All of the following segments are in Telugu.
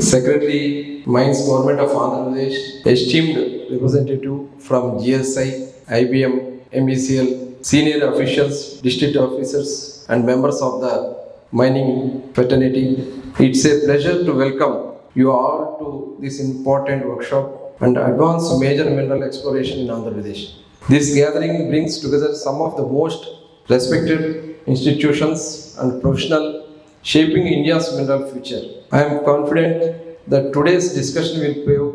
Secretary, Mines Government of Andhra Pradesh, esteemed representative from GSI, IBM, MECL, senior officials, district officers, and members of the mining fraternity. It's a pleasure to welcome you all to this important workshop and advance major mineral exploration in Andhra Pradesh. This gathering brings together some of the most respected institutions and professional shaping India's mineral future. I am confident that today's discussion will pave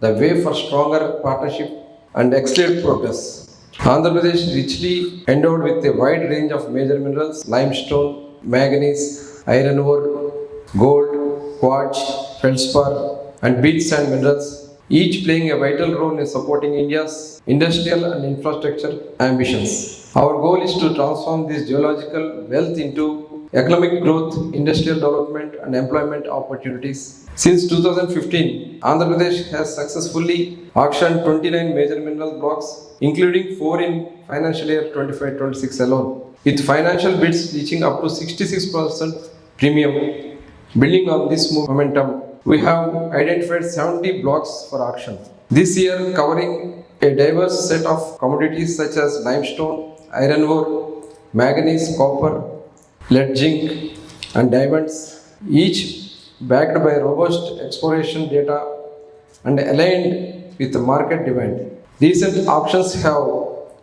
the way for stronger partnership and excellent progress. Andhra Pradesh is richly endowed with a wide range of major minerals limestone, manganese, iron ore, gold, quartz, feldspar, and beach sand minerals, each playing a vital role in supporting India's industrial and infrastructure ambitions. Our goal is to transform this geological wealth into economic growth, industrial development, and employment opportunities. Since 2015, Andhra Pradesh has successfully auctioned 29 major mineral blocks, including 4 in financial year 25-26 alone, with financial bids reaching up to 66% premium. Building on this momentum, we have identified 70 blocks for auction. This year, covering a diverse set of commodities such as limestone, iron ore, manganese, copper, lead, zinc, and diamonds, each backed by robust exploration data and aligned with market demand. Recent auctions have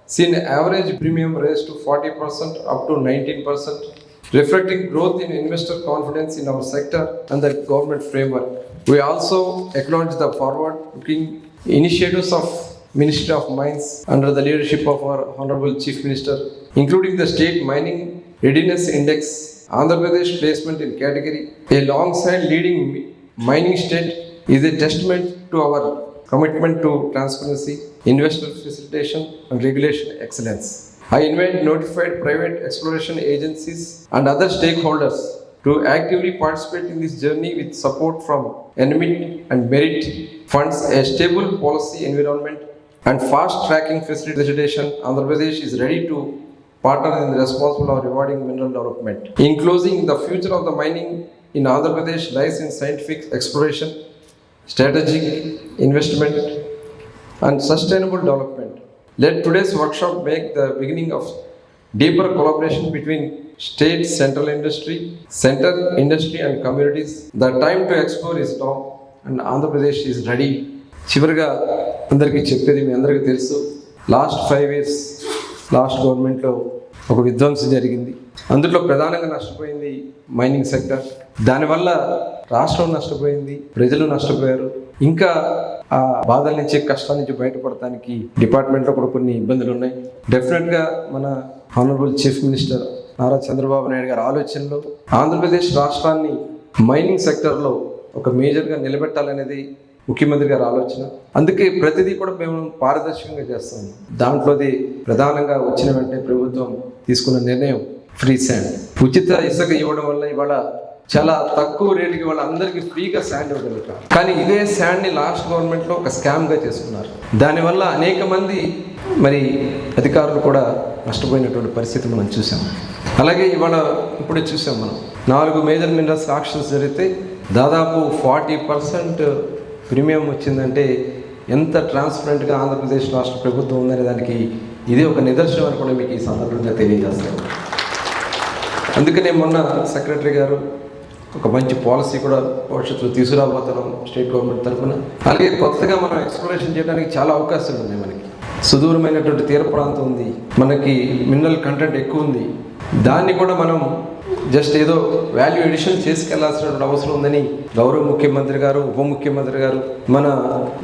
seen average premium raise to 40% up to 19%, reflecting growth in investor confidence in our sector and the government framework. We also acknowledge the forward-looking initiatives of Ministry of Mines under the leadership of our Honorable Chief Minister, including the State Mining Readiness Index, Andhra Pradesh placement in category alongside leading mining state is a testament to our commitment to transparency, investor facilitation, and regulation excellence. I invite notified private exploration agencies and other stakeholders to actively participate in this journey with support from NMIT and Merit funds, a stable policy environment, and fast tracking facilitation. Andhra Pradesh is ready to partner in the responsible or rewarding mineral development. In closing, the future of the mining in Andhra Pradesh lies in scientific exploration, strategic investment, and sustainable development. Let today's workshop make the beginning of deeper collaboration between state, central industry, center, industry, and communities. The time to explore is now, and Andhra Pradesh is ready. చివరిగా అందరికీ చెప్పేది మీ అందరికీ తెలుసు లాస్ట్ ఫైవ్ ఇయర్స్ లాస్ట్ గవర్నమెంట్లో ఒక విధ్వంసం జరిగింది. అందులో ప్రధానంగా నష్టపోయింది మైనింగ్ సెక్టర్. దానివల్ల రాష్ట్రం నష్టపోయింది ప్రజలు నష్టపోయారు. ఇంకా ఆ బాధల నుంచి కష్టాల నుంచి బయటపడటానికి డిపార్ట్మెంట్లో కూడా కొన్ని ఇబ్బందులు ఉన్నాయి. డెఫినెట్గా మన honourable chief minister Nara Chandrababu Naidu గారి ఆలోచనలో ఆంధ్రప్రదేశ్ రాష్ట్రాన్ని మైనింగ్ సెక్టర్లో ఒక మేజర్గా నిలబెట్టాలనేది ముఖ్యమంత్రి గారి ఆలోచన. అందుకే ప్రతిదీ కూడా మేము పారదర్శకంగా చేస్తాము దాంట్లోది ప్రధానంగా వచ్చిన వెంటనే ప్రభుత్వం తీసుకున్న నిర్ణయం ఫ్రీ శాండ్. ఉచిత ఇసుక ఇవ్వడం వల్ల ఇవాళ చాలా తక్కువ రేటుకి వాళ్ళందరికీ ఫ్రీగా శాండ్ ఇవ్వగలుగుతారు కానీ ఇదే శాండ్ని లాస్ట్ గవర్నమెంట్లో ఒక స్కామ్గా చేసుకున్నారు. దానివల్ల అనేక మంది మరి అధికారులు కూడా నష్టపోయినటువంటి పరిస్థితి మనం చూసాం. అలాగే ఇవాళ ఇప్పుడే చూసాం మనం. నాలుగు మేజర్ మినరల్స్ ఆక్షన్స్ జరిగితే దాదాపు ఫార్టీ పర్సెంట్ ప్రీమియం వచ్చిందంటే ఎంత ట్రాన్స్పరెంట్గా ఆంధ్రప్రదేశ్ రాష్ట్ర ప్రభుత్వం ఉందనే దానికి ఇది ఒక నిదర్శనం అని కూడా మీకు ఈ సందర్భంగా తెలియజేస్తాను. అందుకనే మొన్న సెక్రటరీ గారు ఒక మంచి పాలసీ కూడా భవిష్యత్తులో తీసుకురాబోతున్నాం స్టేట్ గవర్నమెంట్ తరఫున. అలాగే కొత్తగా మనం ఎక్స్ప్లోరేషన్ చేయడానికి చాలా అవకాశాలు ఉన్నాయి మనకి. సుదూరమైనటువంటి తీర ప్రాంతం ఉంది. మనకి మినరల్ కంటెంట్ ఎక్కువ ఉంది. దాన్ని కూడా మనం జస్ట్ ఏదో వాల్యూ ఎడిషన్ చేసుకెళ్ళాల్సినటువంటి అవసరం ఉందని గౌరవ ముఖ్యమంత్రి గారు ఉప ముఖ్యమంత్రి గారు మన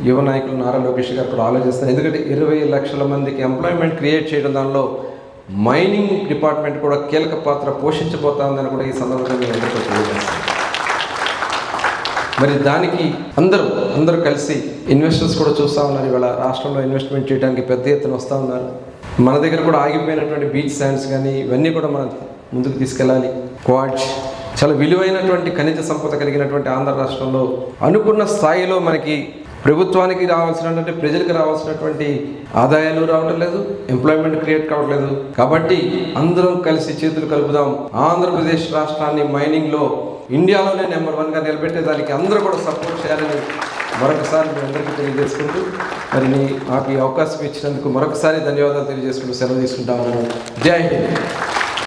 యువ నాయకులు నారా లోకేష్ గారు కూడా ఆలోచిస్తారు ఎందుకంటే ఇరవై లక్షల మందికి ఎంప్లాయ్మెంట్ క్రియేట్ చేయడం దానిలో మైనింగ్ డిపార్ట్మెంట్ కూడా కీలక పాత్ర పోషించబోతోందని కూడా ఈ సందర్భంగా మీ అందరికీ మరి దానికి అందరూ అందరూ కలిసి ఇన్వెస్టర్స్ కూడా చూస్తూ ఉన్నారు. ఇవాళ రాష్ట్రంలో ఇన్వెస్ట్మెంట్ చేయడానికి పెద్ద ఎత్తున వస్తూ ఉన్నారు. మన దగ్గర కూడా ఆగిపోయినటువంటి బీచ్ శాండ్స్ కానీ ఇవన్నీ కూడా మనం ముందుకు తీసుకెళ్ళాలి. క్వాడ్జ్ చాలా విలువైనటువంటి ఖనిజ సంపద కలిగినటువంటి ఆంధ్ర రాష్ట్రంలో అనుకున్న స్థాయిలో మనకి ప్రభుత్వానికి రావాల్సినటువంటి ప్రజలకు రావాల్సినటువంటి ఆదాయాలు రావటం లేదు ఎంప్లాయ్మెంట్ క్రియేట్ కావట్లేదు. కాబట్టి అందరం కలిసి చేతులు కలుపుదాం. ఆంధ్రప్రదేశ్ రాష్ట్రాన్ని మైనింగ్లో ఇండియాలోనే నెంబర్ వన్గా నిలబెట్టే దానికి అందరూ కూడా సపోర్ట్ చేయాలని మరొకసారి మీ అందరికీ తెలియజేసుకుంటూ మరి నాకు ఈ అవకాశం ఇచ్చినందుకు మరొకసారి ధన్యవాదాలు తెలియజేసుకుంటూ సెలవు తీసుకుంటాము జై హింద్.